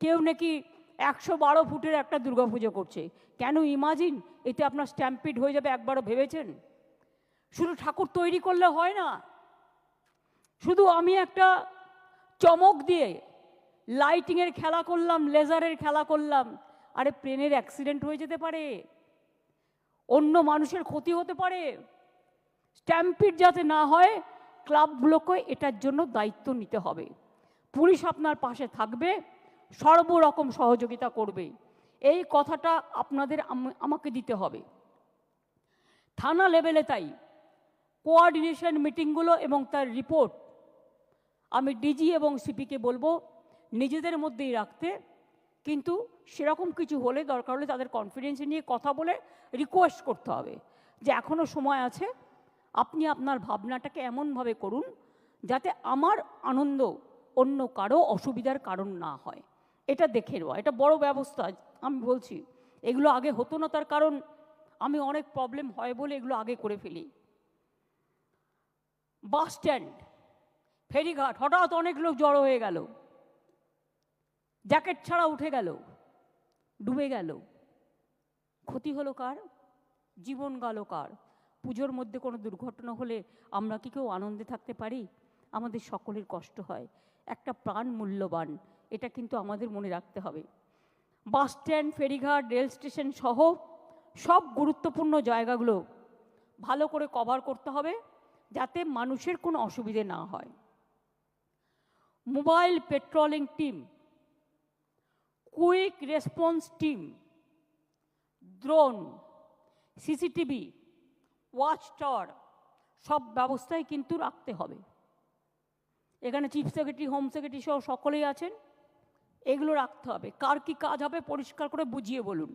কেউ নাকি একশো বারো ফুটের একটা দুর্গাপুজো করছে। কেন ইমাজিন এতে আপনার স্ট্যাম্পিড হয়ে যাবে একবারও ভেবেছেন? শুধু ঠাকুর তৈরি করলে হয় না। শুধু আমি একটা চমক দিয়ে লাইটিংয়ের খেলা করলাম লেজারের খেলা করলাম, আরে প্লেনের অ্যাক্সিডেন্ট হয়ে যেতে পারে। অন্য মানুষের ক্ষতি হতে পারে। স্ট্যাম্পিড যাতে না হয় ক্লাবগুলোকে এটার জন্য দায়িত্ব নিতে হবে। পুলিশ আপনার পাশে থাকবে। সর্বরকম সহযোগিতা করবে। এই কথাটা আপনাদের আমাকে দিতে হবে। থানা লেভেলে তাই। কোঅর্ডিনেশন মিটিংগুলো এবং তার রিপোর্ট আমি ডিজি এবং সিপিকে বলব নিজেদের মধ্যেই রাখতে। কিন্তু সেরকম কিছু হলে দরকার হলে তাদের কনফিডেন্স নিয়ে কথা বলে রিকোয়েস্ট করতে হবে যে এখনও সময় আছে, আপনি আপনার ভাবনাটাকে এমনভাবে করুন যাতে আমার আনন্দ অন্য কারও অসুবিধার কারণ না হয়। এটা দেখে নেওয়া, এটা বড় ব্যবস্থা, আমি বলছি। এগুলো আগে হতো না, তার কারণ আমি অনেক প্রবলেম হয় বলে এগুলো আগে করে ফেলি। বাস স্ট্যান্ড, ফেরিঘাট, হঠাৎ অনেক লোক জড়ো হয়ে গেল। জ্যাকেট ছাড়া উঠে গেল, ডুবে গেল। ক্ষতি হলো কার? জীবন গেল কার? পুজোর মধ্যে কোনো দুর্ঘটনা হলে আমরা কি কেউ আনন্দে থাকতে পারি? আমাদের সকলের কষ্ট হয়। একটা প্রাণ মূল্যবান এটা কিন্তু আমাদের মনে রাখতে হবে। বাস স্ট্যান্ড, ফেরিঘাট, রেল স্টেশন সহ সব গুরুত্বপূর্ণ জায়গাগুলো ভালো করে কভার করতে হবে যাতে মানুষের কোনো অসুবিধে না হয়। Mobile patrolling team, quick response team, drone, CCTV watch tower সব ব্যবস্থাই কিন্তু রাখতে হবে। এখানে চিফ সেক্রেটারি, হোম সেক্রেটারি সহ সকলেই আছেন। এগুলো রাখতে হবে। কার কি কাজ হবে পরিষ্কার করে বুঝিয়ে বলুন।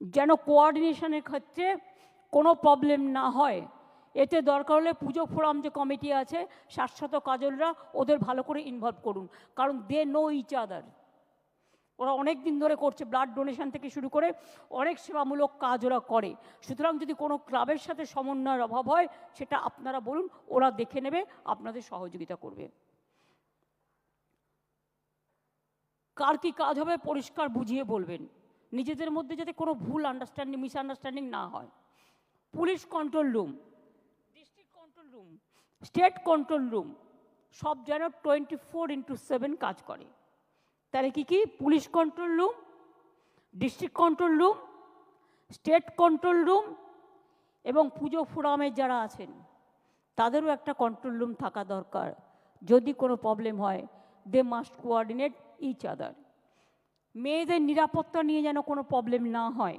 যেন কোঅর্ডিনেশনের ক্ষেত্রে কোনো প্রবলেম না হয়। এতে দরকার হলে পুজো ফোরাম যে কমিটি আছে, শাশ্বত কাজলরা ওদের ভালো করে ইনভলভ করুন। কারণ দে নো ইচ আদার ওরা অনেক দিন ধরে করছে ব্লাড ডোনেশন থেকে শুরু করে অনেক সেবামূলক কাজ ওরা করে। সুতরাং যদি কোনো ক্লাবের সাথে সমন্বয়ের অভাব হয়, সেটা আপনারা বলুন, ওরা দেখে নেবে, আপনাদের সহযোগিতা করবে। কার কি কাজ হবে পরিষ্কার বুঝিয়ে বলবেন। নিজেদের মধ্যে যাতে কোনো ভুল আন্ডারস্ট্যান্ডিং মিসআন্ডারস্ট্যান্ডিং না হয়। Police control room district control room state control room সব যেন টোয়েন্টি ফোর ইন্টু সেভেন কাজ করে। তাহলে কি কি? Police control room district control room state control room এবং পুজো ফোরামে যারা আছেন, তাদেরও একটা কন্ট্রোল রুম থাকা দরকার। যদি কোনো প্রবলেম হয় they must coordinate each other মেয়েদের নিরাপত্তা নিয়ে যেন কোনো প্রবলেম না হয়।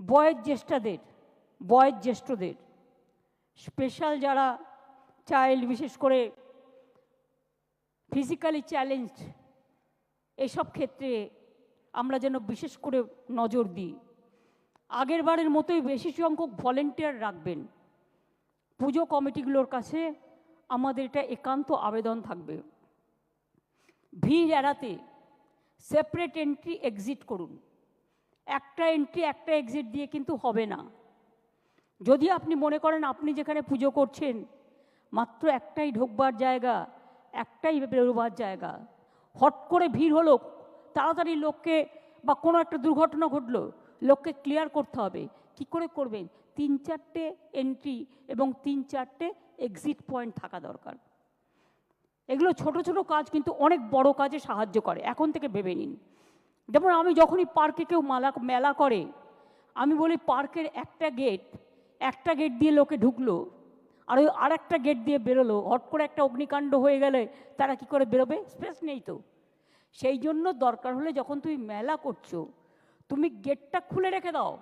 বয়োজ্যেষ্ঠাদের বয়োজ্যেষ্ঠদের স্পেশাল যারা চাইল্ড বিশেষ করে ফিজিক্যালি চ্যালেঞ্জড এসব ক্ষেত্রে আমরা যেন বিশেষ করে নজর দিই। আগের বারের মতোই বেশি সংখ্যক ভলেন্টিয়ার রাখবেন। পুজো কমিটিগুলোর কাছে আমাদের এটা একান্ত আবেদন থাকবে। ভিড় এড়াতে সেপারেট এন্ট্রি এক্সিট করুন। একটা এন্ট্রি একটা এক্সিট দিয়ে কিন্তু হবে না। যদি আপনি মনে করেন আপনি যেখানে পুজো করছেন, মাত্র একটাই ঢোকবার জায়গা, একটাই বেরোবার জায়গা। হট করে ভিড় হলো, তাড়াতাড়ি লোককে বা কোনো একটা দুর্ঘটনা ঘটলো, লোককে ক্লিয়ার করতে হবে। কি করে করবেন? তিন চারটে এন্ট্রি এবং তিন চারটে এক্সিট পয়েন্ট থাকা দরকার। এগুলো ছোট ছোট কাজ কিন্তু অনেক বড় কাজে সাহায্য করে। এখন থেকে ভেবে নিন। যেমন আমি যখনই পার্কে কেউ মালা, মেলা করে, আমি বলি পার্কের একটা গেট একটা গেট দিয়ে লোকে ঢুকলো, আর ওই আর একটা গেট দিয়ে বেরোলো, হট করে একটা অগ্নিকাণ্ড হয়ে গেলে তারা কি করে বেরোবে? স্পেস নেই তো। সেই জন্য দরকার হলে যখন তুমি মেলা করছ, তুমি গেটটা খুলে রেখে দাও।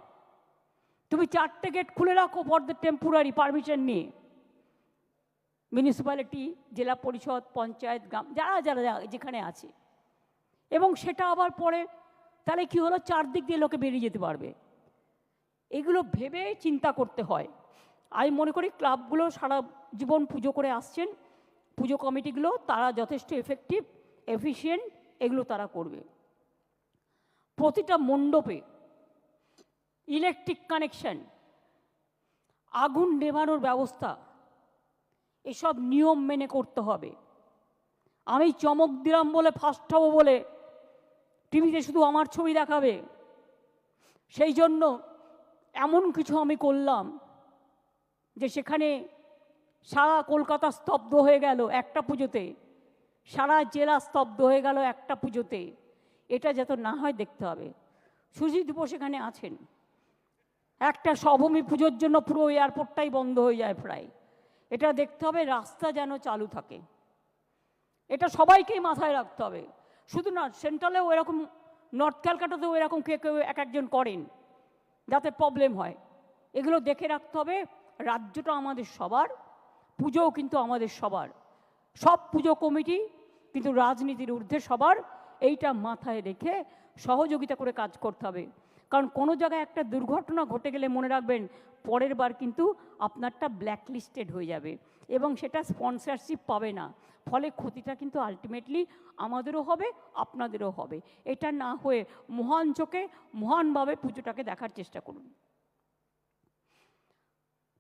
তুমি চারটে গেট খুলে রাখো ফর দ্য টেম্পোরারি পারমিশন নিয়ে। মিউনিসিপ্যালিটি, জেলা পরিষদ, পঞ্চায়েত, গ্রাম, যারা যারা যেখানে আছে। এবং সেটা আবার পরে তাহলে কি হলো? চারদিক দিয়ে লোকে বেরিয়ে যেতে পারবে। এগুলো ভেবে চিন্তা করতে হয়। আমি মনে করি ক্লাবগুলো সারা জীবন পুজো করে আসছেন। পুজো কমিটিগুলো, তারা যথেষ্ট এফেক্টিভ এফিশিয়েন্ট এগুলো তারা করবে। প্রতিটা মণ্ডপে ইলেকট্রিক কানেকশন আগুন নেভানোর ব্যবস্থা এসব নিয়ম মেনে করতে হবে। আমি চমক দিলাম বলে ফার্স্ট হব বলে টিভিতে শুধু আমার ছবি দেখাবে। সেই জন্য এমন কিছু আমি করলাম যে সেখানে সারা কলকাতা স্তব্ধ হয়ে গেল একটা পুজোতে। সারা জেলা স্তব্ধ হয়ে গেল একটা পুজোতে। এটা যাতে না হয় দেখতে হবে। সুজিত বোস এখানে আছেন। একটা সভূমি পুজোর জন্য পুরো এয়ারপোর্টটাই বন্ধ হয়ে যায় প্রায়। এটা দেখতে হবে রাস্তা যেন চালু থাকে। এটা সবাইকেই মাথায় রাখতে হবে। শুধু না, সেন্ট্রালেও এরকম, নর্থ ক্যালকাটাতেও এরকম কে কেউ এক একজন করেন, যাতে প্রবলেম হয়। এগুলো দেখে রাখতে হবে, রাজ্যটা আমাদের সবার, পুজোও কিন্তু আমাদের সবার। সব পুজো কমিটি কিন্তু রাজনীতির ঊর্ধ্বে সবার, এইটা মাথায় রেখে সহযোগিতা করে কাজ করতে হবে। কারণ কোনো জায়গায় একটা দুর্ঘটনা ঘটে গেলে মনে রাখবেন, পরের বার কিন্তু আপনারটা ব্ল্যাকলিস্টেড হয়ে যাবে এবং সেটা স্পন্সরশিপ পাবে না। ফলে ক্ষতিটা কিন্তু আলটিমেটলি আমাদেরও হবে, আপনাদেরও হবে। এটা না হয়ে মহান চোখে মহানভাবে পুজোটাকে দেখার চেষ্টা করুন।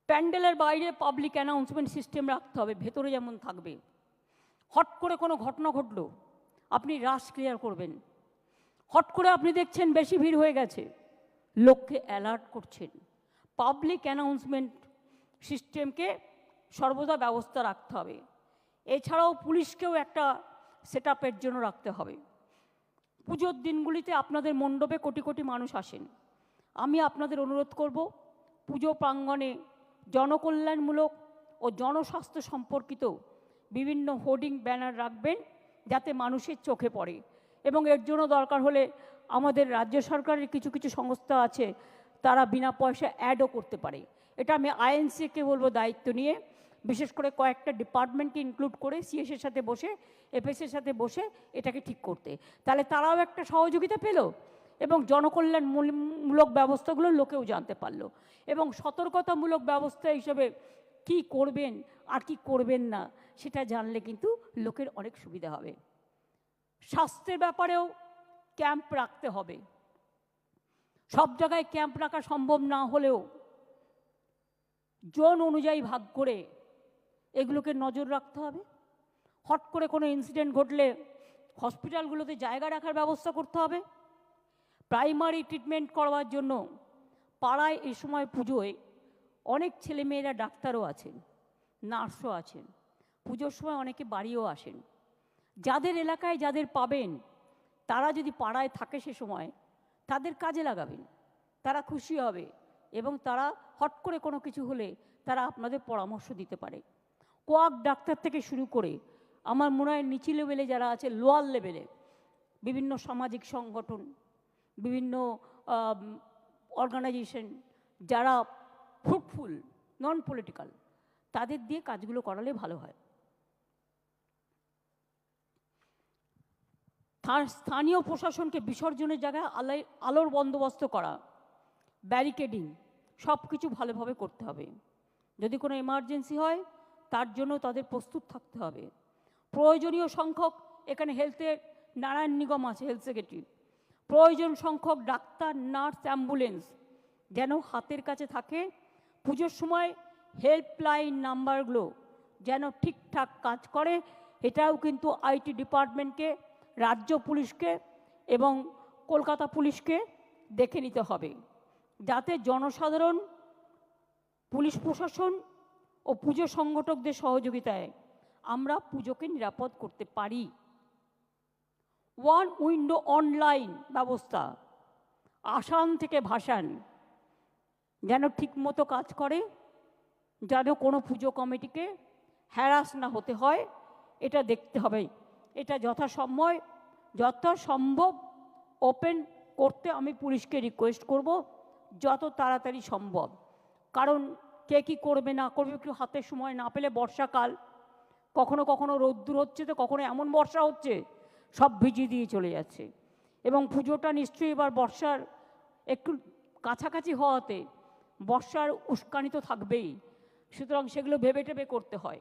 প্যান্ডেলের বাইরে পাবলিক অ্যানাউন্সমেন্ট সিস্টেম রাখতে হবে, ভেতরে যেমন থাকবে। হট করে কোনো ঘটনা ঘটলো, আপনি রাশ ক্লিয়ার করবেন। হট করে আপনি দেখছেন বেশি ভিড় হয়ে গেছে। লোককে অ্যালার্ট করছেন। পাবলিক অ্যানাউন্সমেন্ট সিস্টেমকে সর্বদা ব্যবস্থা রাখতে হবে। এছাড়াও পুলিশকেও একটা সেট জন্য রাখতে হবে। পুজোর দিনগুলিতে আপনাদের মণ্ডপে কোটি কোটি মানুষ আসেন। আমি আপনাদের অনুরোধ করব, পুজো প্রাঙ্গণে জনকল্যাণমূলক ও জনস্বাস্থ্য সম্পর্কিত বিভিন্ন হোর্ডিং ব্যানার রাখবেন, যাতে মানুষের চোখে পড়ে। এবং এর জন্য দরকার হলে আমাদের রাজ্য সরকারের কিছু কিছু সংস্থা আছে, তারা বিনা পয়সা অ্যাডও করতে পারে। এটা আমি আইএনসিকে বলব দায়িত্ব নিয়ে। বিশেষ করে কয়েকটা ডিপার্টমেন্টকে ইনক্লুড করে সিএসের সাথে বসে এফএসের সাথে বসে এটাকে ঠিক করতে। তাহলে তারাও একটা সহযোগিতা পেল এবং জনকল্যাণমূলক ব্যবস্থাগুলো লোকেও জানতে পারল। এবং সতর্কতামূলক ব্যবস্থা হিসেবে কি করবেন, আর কি করবেন না, সেটা জানলে কিন্তু লোকের অনেক সুবিধা হবে। স্বাস্থ্যের ব্যাপারেও ক্যাম্প রাখতে হবে। সব জায়গায় ক্যাম্প রাখা সম্ভব না হলেও জন অনুযায়ী ভাগ করে এগুলোকে নজর রাখতে হবে। হট করে কোনো ইনসিডেন্ট ঘটলে হসপিটালগুলোতে জায়গা রাখার ব্যবস্থা করতে হবে। প্রাইমারি ট্রিটমেন্ট করবার জন্য পাড়ায় এই সময় পুজোয় অনেক ছেলেমেয়েরা ডাক্তারও আছেন, নার্সও আছেন। পুজোর সময় অনেকে বাড়িও আসেন। যাদের এলাকায় যাদের পাবেন, তারা যদি পাড়ায় থাকে সে সময়, তাদের কাজে লাগাবেন। তারা খুশি হবে এবং তারা হট করে কোনো কিছু হলে তারা আপনাদের পরামর্শ দিতে পারে। কোয়াক ডাক্তার থেকে শুরু করে আমার মনে হয় নিচু লেভেলে যারা আছে, লোয়ার লেভেলে, বিভিন্ন সামাজিক সংগঠন, বিভিন্ন অর্গানাইজেশন যারা ফ্রুটফুল নন পলিটিক্যাল তাদের দিয়ে কাজগুলো করালে ভালো হয়। স্থানীয় প্রশাসনকে বিসর্জনের জায়গায় আলাই আলোর বন্দোবস্ত করা, ব্যারিকেডিং সব কিছু ভালোভাবে করতে হবে। যদি কোনো এমার্জেন্সি হয়, তার জন্য তাদের প্রস্তুত থাকতে হবে। প্রয়োজনীয় সংখ্যক, এখানে হেলথের নারায়ণ নিগম আছে, হেলথ সেক্রেটারি। প্রয়োজন সংখ্যক ডাক্তার, নার্স, অ্যাম্বুলেন্স যেন হাতের কাছে থাকে। পুজোর সময় হেল্পলাইন নাম্বারগুলো যেন ঠিকঠাক কাজ করে, এটাও কিন্তু আইটি ডিপার্টমেন্টকে রাজ্য পুলিশকে এবং কলকাতা পুলিশকে দেখে নিতে হবে। যাতে জনসাধারণ, পুলিশ প্রশাসন ও পুজো সংগঠকদের সহযোগিতায় আমরা পুজোকে নিরাপদ করতে পারি। ওয়ান উইন্ডো অনলাইন ব্যবস্থা, আসান থেকে ভাসান, যেন ঠিকমতো কাজ করে, যেন কোনো পুজো কমিটিকে হ্যারাস না হতে হয়, এটা দেখতে হবে। এটা যথাসময় যথাসম্ভব ওপেন করতে আমি পুলিশকে রিকোয়েস্ট করব, যত তাড়াতাড়ি সম্ভব। কারণ কে কী করবে, না করবে একটু হাতে সময় না পেলে বর্ষাকাল। কখনো কখনো রোদ্দুর হচ্ছে তো, কখনো এমন বর্ষা হচ্ছে, সব ভিজিয়ে দিয়ে চলে যাচ্ছে। এবং পুজোটা নিশ্চয়ই এবার বর্ষার একটু কাছাকাছি হওয়াতে বর্ষার উস্কানি তো থাকবেই। সুতরাং সেগুলো ভেবে টেবে করতে হয়।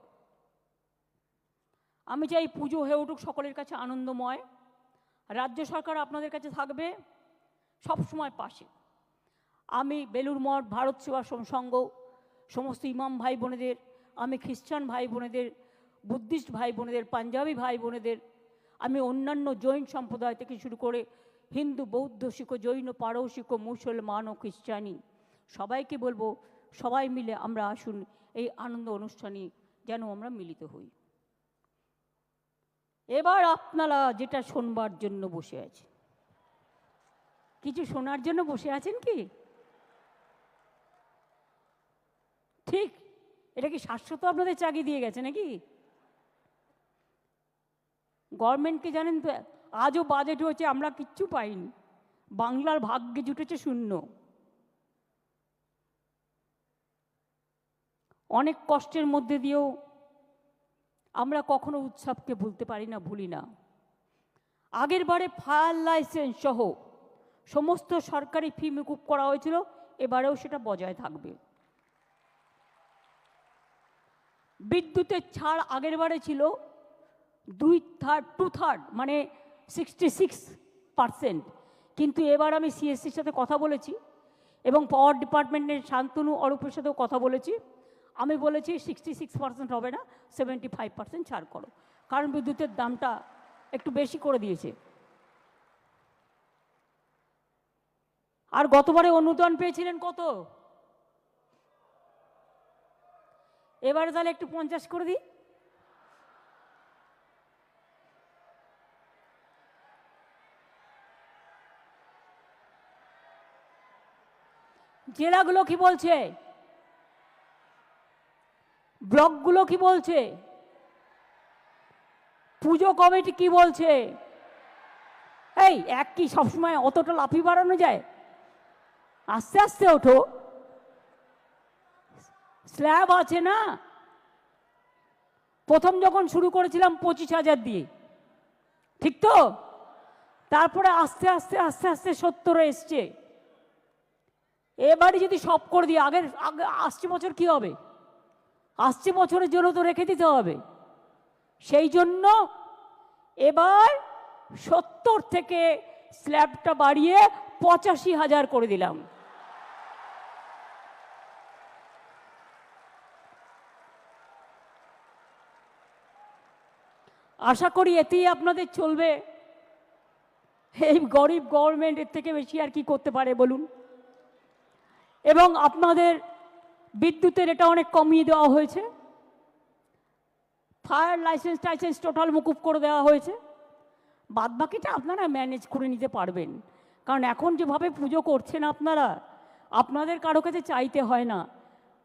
আমি চাই পুজো হয়ে উঠুক সকলের কাছে আনন্দময়। রাজ্য সরকার আপনাদের কাছে থাকবে, সব সময় পাশে। আমি বেলুর মঠ, ভারত সেবা সংঘ, সমস্ত ইমাম ভাই বোনেদের, আমি খ্রিস্টান ভাই বোনেদের, বুদ্ধিস্ট ভাই বোনেদের, পাঞ্জাবি ভাই বোনেদের, আমি অন্যান্য জৈন সম্প্রদায় থেকে শুরু করে হিন্দু, বৌদ্ধ, শিখ, জৈন, পারসিক, মুসলমান ও খ্রিস্টানি, সবাইকে বলব সবাই মিলে আমরা আসুন এই আনন্দ অনুষ্ঠানে যেন আমরা মিলিত হই। এবার আপনারা যেটা শোনবার জন্য বসে আছে কিছু শোনার জন্য বসে আছেন কি? ঠিক, এটা কি শাশ্বত আপনাদের চাকরি দিয়ে গেছে নাকি? গভর্নমেন্টকে জানেন তো, আজও বাজেট হয়েছে, আমরা কিচ্ছু পাইনি। বাংলার ভাগ্যে জুটেছে শূন্য। অনেক কষ্টের মধ্যে দিয়েও আমরা কখনো উৎসবকে ভুলতে পারি না, ভুলি না। আগের বারে ফায়ার লাইসেন্স সহ সমস্ত সরকারি ফি মুকুব করা হয়েছিল, এবারেও সেটা বজায় থাকবে। বিদ্যুতের ছাড় আগের বারে ছিল দুই থার্ড টু থার্ড মানে সিক্সটি সিক্স পারসেন্ট কিন্তু এবার আমি সিএসসির সাথে কথা বলেছি এবং পাওয়ার ডিপার্টমেন্টের শান্তনু অরূপের সাথেও কথা বলেছি। আমি বলেছি সিক্সটি সিক্স পার্সেন্ট হবে না সেভেন্টি ফাইভ পার্সেন্ট ছাড় করো। কারণ বিদ্যুতের দামটা একটু বেশি করে দিয়েছে। আর গতবারে অনুদান পেয়েছিলেন কত? এবারে তাহলে একটু পঞ্চাশ করে দিই। জেলাগুলো কি বলছে? ব্লকগুলো কি বলছে? পুজো কমিটি কি বলছে? এই, এক কি সবসময় অতটা লাফি বাড়ানো যায়? আস্তে আস্তে ওঠো। স্ল্যাব আছে না? প্রথম যখন শুরু করেছিলাম পঁচিশ হাজার দিয়ে। ঠিক তো? তারপরে আস্তে আস্তে আস্তে আস্তে সত্তরে এসছে। এবারে যদি সব করে দিই, আগের, আগে, আসছে বছর কি হবে? আসছে বছরের জন্য তো রেখে দিতে হবে। সেই জন্য এবার সত্তর থেকে স্ল্যাবটা বাড়িয়ে পঁচাশি হাজার করে দিলাম। আশা করি এতেই আপনাদের চলবে। এই গরিব গভর্নমেন্ট এর থেকে বেশি আর কি করতে পারে বলুন। এবং আপনাদের বিদ্যুতের এটা অনেক কমিয়ে দেওয়া হয়েছে। ফায়ার লাইসেন্স টাইসেন্স টোটাল মুকুব করে দেওয়া হয়েছে। বাদবাকিটা আপনারা ম্যানেজ করে নিতে পারবেন। কারণ এখন যেভাবে পুজো করছেন আপনারা, আপনাদের কারও কাছে চাইতে হয় না।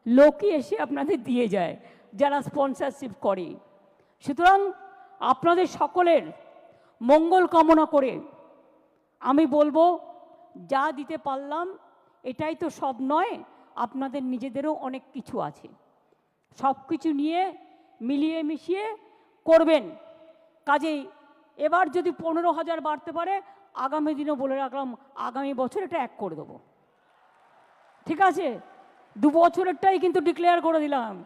লোকই এসে আপনাদের দিয়ে যায়, যারা স্পন্সরশিপ করে। সুতরাং আপনাদের সকলের মঙ্গল কামনা করে আমি বলব, যা দিতে পারলাম, এটাই তো সব নয় আপনাদের নিজেদেরও অনেক কিছু আছে। সব কিছু নিয়ে মিলিয়ে মিশিয়ে করবেন। কাজেই এবার যদি পনেরো হাজার বাড়তে পারে, আগামী দিনও বলে রাখলাম, আগামী বছর এটা এক করে দেবো। ঠিক আছে? দু বছরেরটাই কিন্তু ডিক্লেয়ার করে দিলাম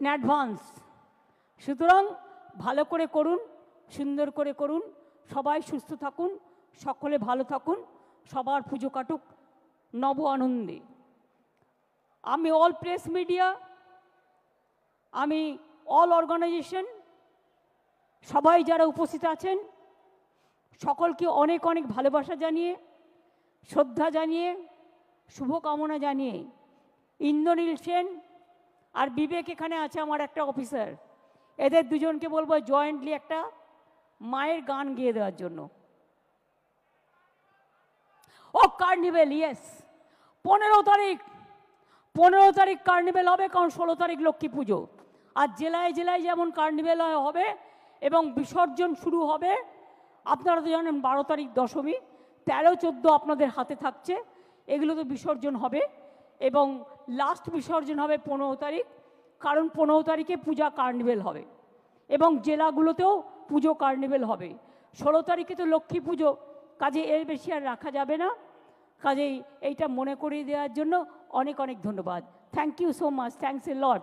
ইন অ্যাডভান্স সুতরাং ভালো করে করুন, সুন্দর করে করুন, সবাই সুস্থ থাকুন, সকলে ভালো থাকুন, সবার পুজো কাটুক। নব আনন্দে। আমি অল প্রেস মিডিয়া আমি অল অর্গানাইজেশন সবাই যারা উপস্থিত আছেন, সকলকে অনেক অনেক ভালোবাসা জানিয়ে, শ্রদ্ধা জানিয়ে, শুভকামনা জানিয়ে, ইন্দ্রনীল সেন আর বিবেক এখানে আছে আমার একটা অফিসার এদের দুজনকে বলব জয়েন্টলি একটা মায়ের গান গেয়ে দেওয়ার জন্য। ও কার্নিভেল ইয়েস পনেরো তারিখ পনেরো তারিখ কার্নিভেল হবে, কারণ ষোলো তারিখ লক্ষ্মী পুজো। আর জেলায় জেলায় যেমন কার্নিভেল হবে এবং বিসর্জন শুরু হবে, আপনারা তো জানেন বারো তারিখ দশমী, তেরো, চোদ্দ আপনাদের হাতে থাকছে এগুলো তো বিসর্জন হবে এবং লাস্ট বিসর্জন হবে পনেরো তারিখ, কারণ পনেরো তারিখে পূজা কার্নিভেল হবে এবং জেলাগুলোতেও পুজো কার্নিভেল হবে। ষোলো তারিখে তো লক্ষ্মী পুজো, কাজে এর বেশি আর রাখা যাবে না। কাজেই এইটা মনে করিয়ে দেওয়ার জন্য অনেক অনেক ধন্যবাদ। Thank you so much thanks a lot